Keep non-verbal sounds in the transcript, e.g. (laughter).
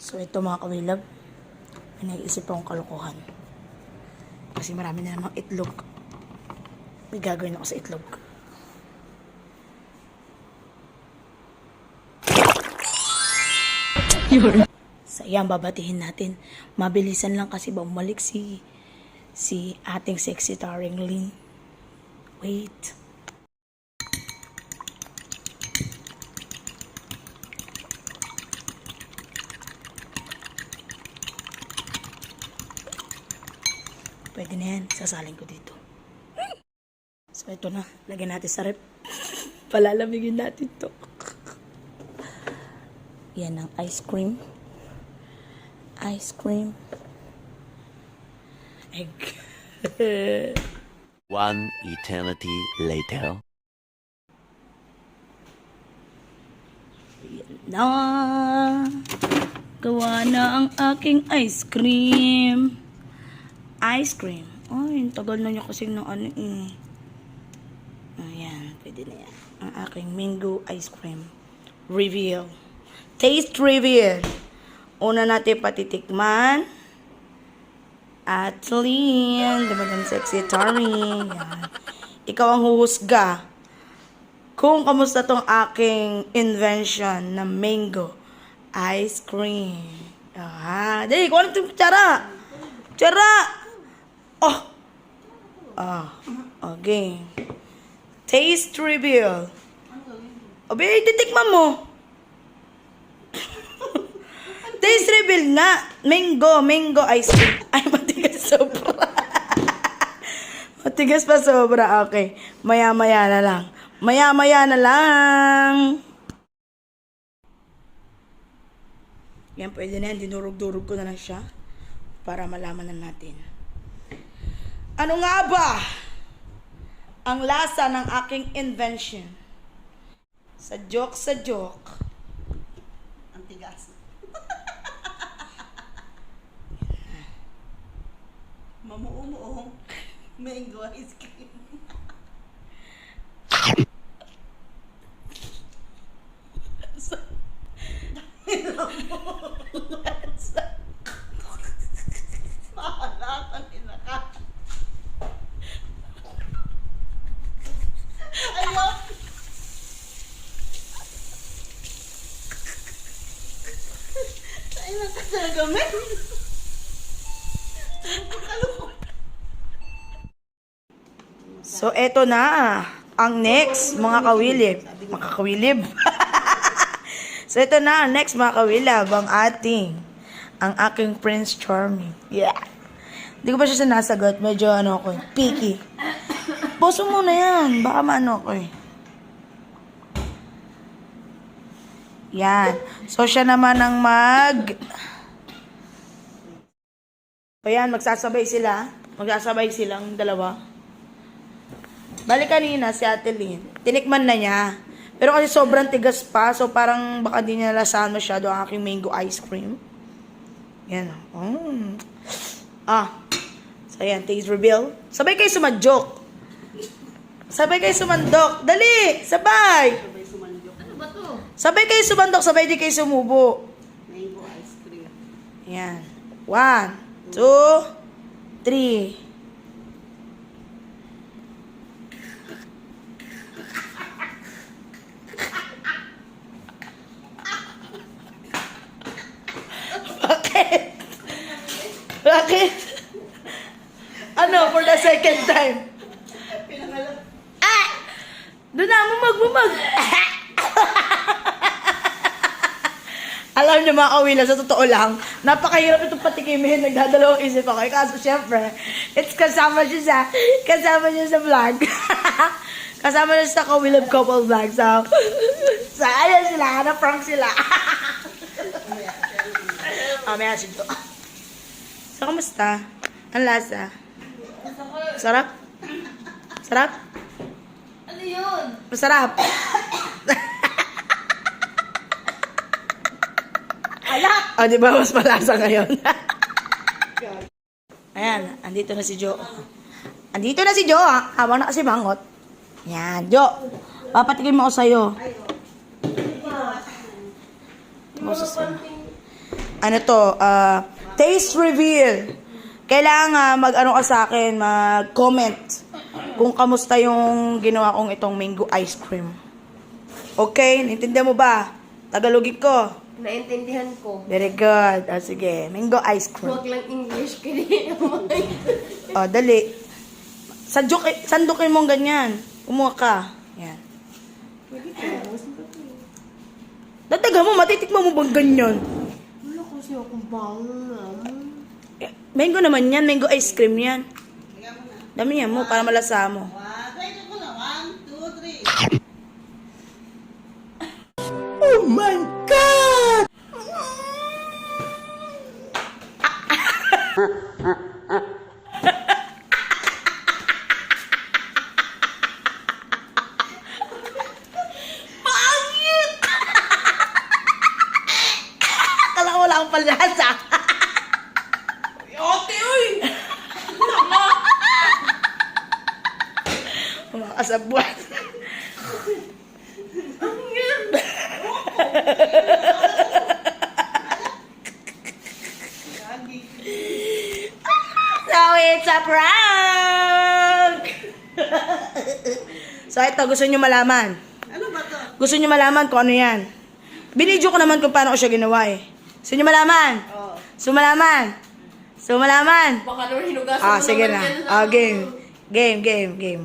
So ito mga kawilab, may naisip akong kalokohan. Kasi marami na namang itlog. May gagawin ako sa itlog. Sa iyan, babatihin natin. Mabilisan lang kasi bumalik si si ating sexy taring Lynn. Wait. Pwede na yan. Sasalin ko dito. So, ito na. Lagyan natin sa rep. (laughs) Palalamigin natin to. Yan ang ice cream. Ice cream. Egg. (laughs) One eternity later. na. Gawa na ang aking ice cream. Ice cream. Ay, tagal na niya kasi ng ano eh. Ayan, pwede na yan. Ang aking mango ice cream. Reveal. Taste reveal. Una natin patitikman. At Lynn, diba gan sexy Tari? Yan. Ikaw ang huhusga kung kamusta tong aking invention na mango ice cream. Ah, dali, kuha na itong. Tsara! Oh! Ah, okay. Taste reveal. Obe, titikman mo. (laughs) Taste reveal nga. Mango, mango ice cream. (laughs) Ay, matigas sobra. (laughs) Matigas pa sobra. Okay. Maya-maya na lang. Maya-maya na lang. Yan, pwede na yan. Dinurog-durog ko na lang siya. Para malaman na natin. Ano nga ba ang lasa ng aking invention? Sa joke, sa joke. Ang tigas. (laughs) Mamuumuong mango ice cream. Ay, nasa talaga, men. So, eto na. Ang next, mga kawilib. Mga kawilib. (laughs) so, eto na. Next, mga kawilab. Ang ating, ang aking Prince Charming. Yeah. Hindi ko pa siya sinasagot. Medyo ano eh, picky. Boso muna yan. Baka maano ako eh. Yan. So, siya naman ang mag... Ayan, magsasabay sila. Magsasabay silang dalawa. Bali kanina si Ate Lynn, tinikman na niya. Pero kasi sobrang tigas pa, so parang baka di niya lasahan masyado ang aking mango ice cream. Yan. Mm. Ah. So yan, taste reveal. Sabay kayo sumadjok. Sabay kayo sumandok. Dali! Sabay! Sabay sumandok. Ano ba to? Sabay kayo sumandok, sabay di kayo sumubo. Mango ice cream. Yan. One, two, three. Bakit? Bakit? Ano, for the second time? Pinangalan. Ah! Doon na, mumag, mumag. Alam niyo mga kawila, sa totoo lang, napakahirap itong patikimin. Nagdadalawang isip ako. Eh, Kaso syempre, it's kasama siya sa, kasama niya sa vlog. (laughs) kasama niya sa Kawilab Couple Vlog. So, (laughs) sa ayan sila, na-prank sila. (laughs) Mamaya sige to. So, kamusta? Ang lasa? Sarap? Sarap? Ano yun? Masarap. O, di ba (laughs) mas malasa ngayon? (laughs) Ayan, andito na si Jo. Andito na si Jo, ha? Habang nakasimangot. Yan, Jo. Papatikin mo ako sa'yo. Ano to, ah, taste reveal. Kailangan mag-ano ka sa akin, mag-comment kung kamusta yung ginawa kong itong mango ice cream. Okay, naintindihan mo ba? Tagalogin ko. Naintindihan ko. Very good. Ah, sige, mango ice cream. Huwag lang English kaya Oh, dali. Sandukin, sandukin mong ganyan. Kumuha ka. Yan. Dataga mo, matitikman mo bang ganyan? Wala kasi akong bangon Mango naman yan, mango ice cream yan. Dami yan mo, para malasa mo. Oh Mga kasabuan. So, it's a prank! so, ito, gusto nyo malaman. Ano ba to? Gusto nyo malaman kung ano yan. Binidyo ko naman kung paano ko siya ginawa eh. Gusto nyo malaman? Oh. Gusto malaman? Gusto malaman? Baka naman hinugasan Ah, mo sige naman na. yan Ah, game. Game, game, game.